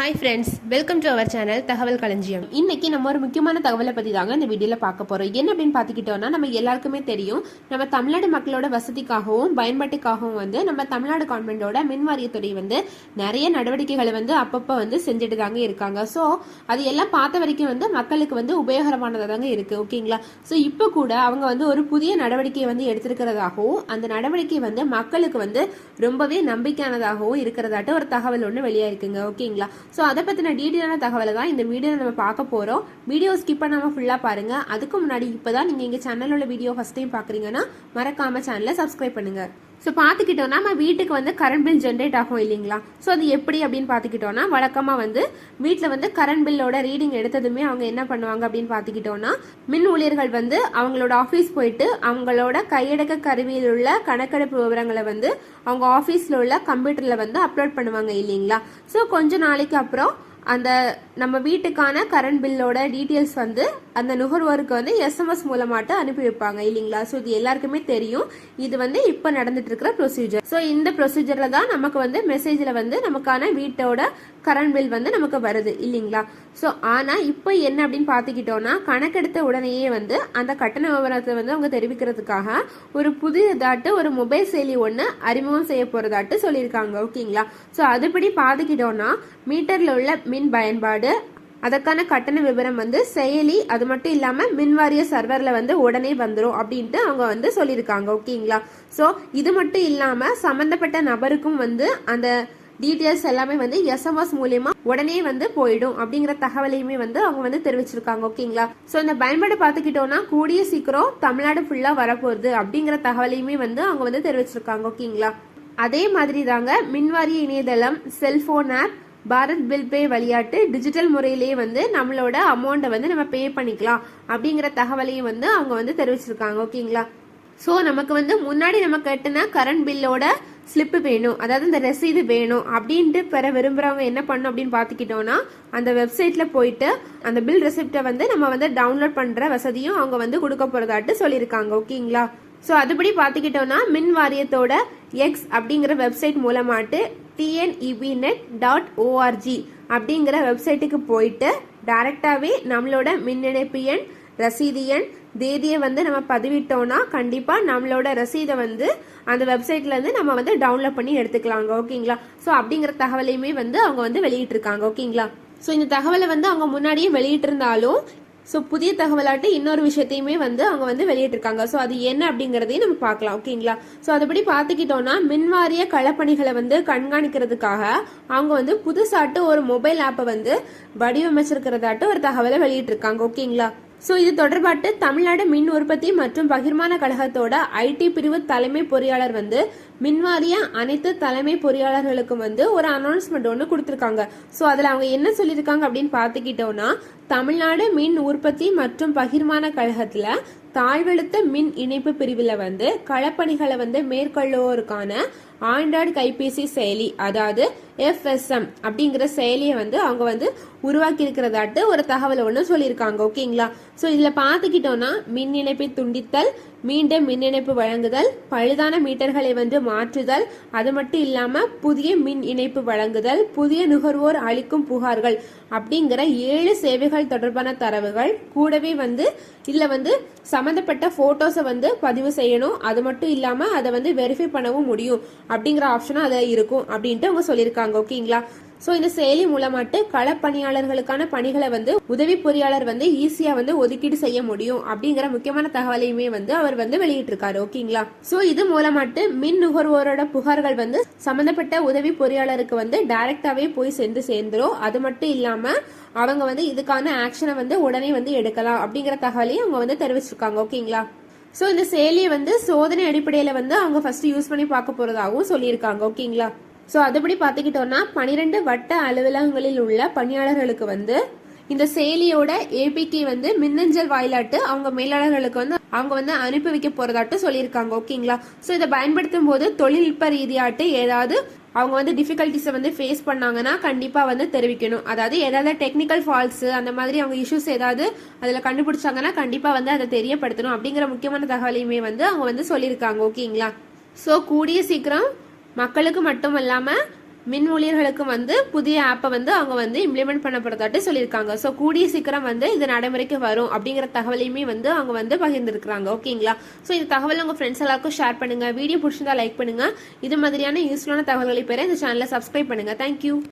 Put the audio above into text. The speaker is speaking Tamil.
Hi friends welcome to our channel Thagaval Kalanjiyam இன்னைக்கு நம்ம ஒரு முக்கியமான தகவலை பற்றி தாங்க இந்த வீடியோவில் பார்க்க போகிறோம் என்ன அப்படின்னு பார்த்துக்கிட்டோம்னா நம்ம எல்லாருக்குமே தெரியும் நம்ம தமிழ்நாடு மக்களோட வசதிக்காகவும் பயன்பாட்டுக்காகவும் வந்து நம்ம தமிழ்நாடு கவர்மெண்டோட மின் வாரியத்துறை வந்து நிறைய நடவடிக்கைகளை வந்து அப்பப்போ வந்து செஞ்சுட்டு தாங்க இருக்காங்க. ஸோ அது எல்லாம் பார்த்த வரைக்கும் வந்து மக்களுக்கு வந்து உபயோகரமானதாக தாங்க இருக்குது ஓகேங்களா ஸோ இப்போ கூட அவங்க வந்து ஒரு புதிய நடவடிக்கையை வந்து எடுத்திருக்கிறதாகவும் அந்த நடவடிக்கை வந்து மக்களுக்கு வந்து ரொம்பவே நம்பிக்கையானதாகவும் இருக்கிறதாட்ட ஒரு தகவல் ஒன்று வெளியாக இருக்குங்க ஓகேங்களா ஸோ அதை பற்றின டீட்டெயிலான தகவலை தான் இந்த வீடியோவில் நம்ம பார்க்க போகிறோம் வீடியோ ஸ்கிப் பண்ணாமல் ஃபுல்லாக பாருங்கள் அதுக்கு முன்னாடி இப்போ தான் நீங்கள் எங்கள் சேனலோட வீடியோ ஃபஸ்ட் டைம் பார்க்குறீங்கன்னா மறக்காமல் சேனலை சப்ஸ்கிரைப் பண்ணுங்கள் ஸோ பார்த்துக்கிட்டோன்னா நம்ம வீட்டுக்கு வந்து கரண்ட் பில் ஜென்ரேட் ஆகும் இல்லைங்களா? ஸோ அது எப்படி அப்படின்னு பார்த்துக்கிட்டோன்னா வழக்கமாக வந்து வீட்டில் வந்து கரண்ட் பில்லோட ரீடிங் எடுத்ததுமே அவங்க என்ன பண்ணுவாங்க அப்படின்னு பார்த்துக்கிட்டோன்னா மின் ஊழியர்கள் வந்து அவங்களோட ஆஃபீஸ் போயிட்டு அவங்களோட கையடக்க கருவியில் உள்ள கணக்கெடுப்பு விவரங்களை வந்து அவங்க ஆஃபீஸில் உள்ள கம்ப்யூட்டரில் வந்து அப்லோட் பண்ணுவாங்க இல்லைங்களா? ஸோ கொஞ்ச நாளைக்கு அப்புறம் அந்த நம்ம வீட்டுக்கான கரண்ட் பில்லோட டீட்டெயில்ஸ் வந்து அந்த நுகர்வோருக்கு வந்து எஸ்எம்எஸ் மூலமாட்டு அனுப்பி வைப்பாங்க இல்லைங்களா? ஸோ இது எல்லாருக்குமே தெரியும். இது வந்து இப்போ நடந்துட்டு இருக்கிற ப்ரொசீஜர் ஸோ இந்த ப்ரொசீஜரில் தான் நமக்கு வந்து மெசேஜில் வந்து நமக்கான வீட்டோட கரண்ட் பில் வந்து நமக்கு வருது இல்லைங்களா? ஸோ ஆனால் இப்போ என்ன அப்படின்னு பார்த்துக்கிட்டோம்னா கணக்கெடுத்த உடனேயே வந்து அந்த கட்டண விவரத்தை வந்து அவங்க தெரிவிக்கிறதுக்காக ஒரு புதியதாட்டு ஒரு மொபைல் செயலி ஒன்று அறிமுகம் செய்ய போகிறதாட்டு சொல்லியிருக்காங்க ஓகேங்களா? ஸோ அதுபடி பார்த்துக்கிட்டோம்னா மீட்டரில் உள்ள மின் பயன்பாடு. அதற்கான கட்டண விவரம் வந்து செயலி அது மட்டும் இல்லாமல் மின்வாரிய சர்வரில் வந்து உடனே வந்துடும் அப்படின்ட்டு அவங்க வந்து சொல்லியிருக்காங்க. ஓகேங்களா? ஸோ இது மட்டும் இல்லாமல் சம்மந்தப்பட்ட நபருக்கும் வந்து அந்த டீட்டெயில்ஸ் எல்லாமே வந்து எஸ்எம்எஸ் மூலியமா உடனே வந்து போயிடும் அப்படிங்கிற தகவலையுமே வந்து அவங்க வந்து தெரிவிச்சிருக்காங்க. ஓகேங்களா? ஸோ இந்த பயன்பாடு பார்த்துக்கிட்டோம்னா கூடிய சீக்கிரம் தமிழ்நாடு ஃபுல்லாக வரப்போகுது அப்படிங்கிற தகவலையுமே வந்து அவங்க வந்து தெரிவிச்சிருக்காங்க. ஓகேங்களா? அதே மாதிரி தாங்க மின்வாரிய இணையதளம் cellphone app Bharat bill pay வழியாட்டு digital முறையிலேயே வந்து நம்மளோட அமௌண்ட்டை வந்து நம்ம பே பண்ணிக்கலாம் அப்படிங்கிற தகவலையும் வந்து அவங்க வந்து தெரிவிச்சிருக்காங்க ஓகேங்களா? ஸோ நமக்கு வந்து முன்னாடி நம்ம கட்டின கரண்ட் பில்லோட ஸ்லிப்பு வேணும். அதாவது இந்த ரசீது வேணும் அப்படின்ட்டு பெற விரும்புகிறவங்க என்ன பண்ணும் அப்படின்னு பார்த்துக்கிட்டோன்னா அந்த வெப்சைட்டில் போயிட்டு அந்த பில் ரெசிப்டை வந்து நம்ம வந்து டவுன்லோட் பண்ணுற வசதியும் அவங்க வந்து கொடுக்க போகிறதாட்டு சொல்லியிருக்காங்க ஓகேங்களா? ஸோ அதுபடி பார்த்துக்கிட்டோன்னா மின் வாரியத்தோட எக்ஸ் அப்படிங்கிற வெப்சைட் மூலமாட்டு டிஎன்இபி நெட் டாட் ஓஆர்ஜி அப்படிங்கிற வெப்சைட்டுக்கு போயிட்டு டைரெக்டாகவே நம்மளோட மின் இணைப்பு எண் ரசீது எண் தேதியை வந்து நம்ம பதிவிட்டோம்னா கண்டிப்பாக நம்மளோட ரசீதை வந்து அந்த வெப்சைட்லேருந்து நம்ம வந்து டவுன்லோட் பண்ணி எடுத்துக்கலாங்க. ஓகேங்களா ஸோ அப்படிங்கிற தகவலையுமே வந்து அவங்க வந்து வெளியிட்டிருக்காங்க. ஓகேங்களா ஸோ இந்த தகவலை வந்து அவங்க முன்னாடியே வெளியிட்டிருந்தாலும் ஸோ புதிய தகவலாட்டு இன்னொரு விஷயத்தையுமே வந்து அவங்க வந்து வெளியிட்டிருக்காங்க. ஸோ அது என்ன அப்படிங்கிறதையும் நம்ம பார்க்கலாம். ஓகேங்களா ஸோ அதுபடி பார்த்துக்கிட்டோம்னா மின்வாரிய களப்பணிகளை வந்து கண்காணிக்கிறதுக்காக அவங்க வந்து புதுசாட்டு ஒரு மொபைல் ஆப்பை வந்து வடிவமைச்சிருக்கிறதாட்டு ஒரு தகவலை வெளியிட்டிருக்காங்க. ஓகேங்களா ஸோ இது தொடர்பாட்டு தமிழ்நாடு மின் உற்பத்தி மற்றும் பகிர்மான கழகத்தோட ஐடி பிரிவு தலைமை பொறியாளர் வந்து மின்வாரிய அனைத்து தலைமை பொறியாளர்களுக்கும் வந்து ஒரு அனௌன்ஸ்மெண்ட் ஒன்று கொடுத்துருக்காங்க. ஸோ அதில் அவங்க என்ன சொல்லியிருக்காங்க அப்படின்னு பார்த்துக்கிட்டோம்னா தமிழ்நாடு மின் உற்பத்தி மற்றும் பகிர்மான கழகத்தில் தாழ்வெழுத்த மின் இணைப்பு பிரிவில் வந்து களப்பணிகளை வந்து மேற்கொள்வோருக்கான ஆண்ட்ராய்டு கைபேசி செயலி அதாவது எஃப்எஸ்எம் அப்படிங்கிற செயலியை வந்து அவங்க வந்து உருவாக்கி இருக்கிறதாட்டு ஒரு தகவல் ஒன்று சொல்லியிருக்காங்க ஓகேங்களா? ஸோ இதில் பார்த்துக்கிட்டோன்னா மின் இணைப்பை துண்டித்தல் மீண்டும் மின் இணைப்பு வழங்குதல் பழுதான மீட்டர்களை வந்து மாற்றுதல் அது மட்டும் இல்லாமல் புதிய மின் இணைப்பு வழங்குதல் புதிய நுகர்வோர் அளிக்கும் புகார்கள் அப்படிங்கிற ஏழு சேவைகள் தொடர்பான தரவுகள் கூடவே வந்து இதில் வந்து சம்மந்தப்பட்ட ஃபோட்டோஸை வந்து பதிவு செய்யணும். அது மட்டும் இல்லாமல் அதை வந்து வெரிஃபை பண்ணவும் முடியும். அப்படிங்கிற ஆப்ஷனும் அதில் இருக்கும் அப்படின்ட்டு அவங்க சொல்லியிருக்காங்க ஓகேங்களா? ஸோ இந்த செயலி மூலமாட்டு களப்பணியாளர்களுக்கான பணிகளை வந்து உதவி பொறியாளர் வந்து ஈஸியாக வந்து ஒதுக்கீடு செய்ய முடியும் அப்படிங்கிற முக்கியமான தகவலையுமே வந்து அவர் வந்து வெளியிட்டிருக்காரு ஓகேங்களா? ஸோ இது மூலமாட்டு மின் நுகர்வோரோட புகார்கள் வந்து சம்மந்தப்பட்ட உதவி பொறியாளருக்கு வந்து டைரக்டாகவே போய் சென்று சேர்ந்துரும் அது மட்டும் இல்லாமல் அவங்க வந்து இதுக்கான ஆக்ஷனை வந்து உடனே வந்து எடுக்கலாம் அப்படிங்கிற தகவலையும் அவங்க வந்து தெரிவிச்சிருக்காங்க ஓகேங்களா? ஸோ இந்த செயலியை வந்து சோதனை அடிப்படையில் வந்து அவங்க ஃபர்ஸ்ட் யூஸ் பண்ணி பார்க்க போகிறதாகவும் சொல்லியிருக்காங்க. ஓகேங்களா ஸோ அதுபடி பார்த்துக்கிட்டோம்னா பனிரெண்டு வட்ட அலுவலகங்களில் உள்ள பணியாளர்களுக்கு வந்து இந்த செயலியோட ஏபிகே வந்து மின்னஞ்சல் வாயிலாட்டு அவங்க மேலாளர்களுக்கு வந்து அவங்க வந்து அனுப்பி வைக்க போறதாட்டு சொல்லியிருக்காங்க. ஓகேங்களா ஸோ இதை பயன்படுத்தும் போது தொழில்நுட்ப ரீதியாட்டு ஏதாவது அவங்க வந்து டிஃபிகல்ட்டிஸை வந்து ஃபேஸ் பண்ணாங்கன்னா கண்டிப்பாக வந்து தெரிவிக்கணும். அதாவது ஏதாவது டெக்னிக்கல் ஃபால்ஸு அந்த மாதிரி அவங்க இஷ்யூஸ் ஏதாவது அதில் கண்டுபிடிச்சாங்கன்னா கண்டிப்பாக வந்து அதை தெரியப்படுத்தணும் அப்படிங்கிற முக்கியமான தகவலையுமே வந்து அவங்க வந்து சொல்லியிருக்காங்க. ஓகேங்களா ஸோ கூடிய சீக்கிரம் மக்களுக்கு மட்டும் இல்லாமல் மின் ஊழியர்களுக்கும் வந்து புதிய ஆப்பை வந்து அவங்க வந்து இம்ப்ளிமெண்ட் பண்ணப்படுறதாட்டு சொல்லியிருக்காங்க. ஸோ கூடிய சீக்கிரம் வந்து இது நடைமுறைக்கு வரும் அப்படிங்கிற தகவலையுமே வந்து அவங்க வந்து பகிர்ந்துருக்காங்க ஓகேங்களா? ஸோ இந்த தகவல் உங்கள் ஃப்ரெண்ட்ஸ் எல்லாருக்கும் ஷேர் பண்ணுங்கள் வீடியோ பிடிச்சிருந்தா லைக் பண்ணுங்கள் இது மாதிரியான யூஸ்ஃபுல்லான தகவல்களை பெற இந்த சேனலை சப்ஸ்கிரைப் பண்ணுங்கள் தேங்க்யூ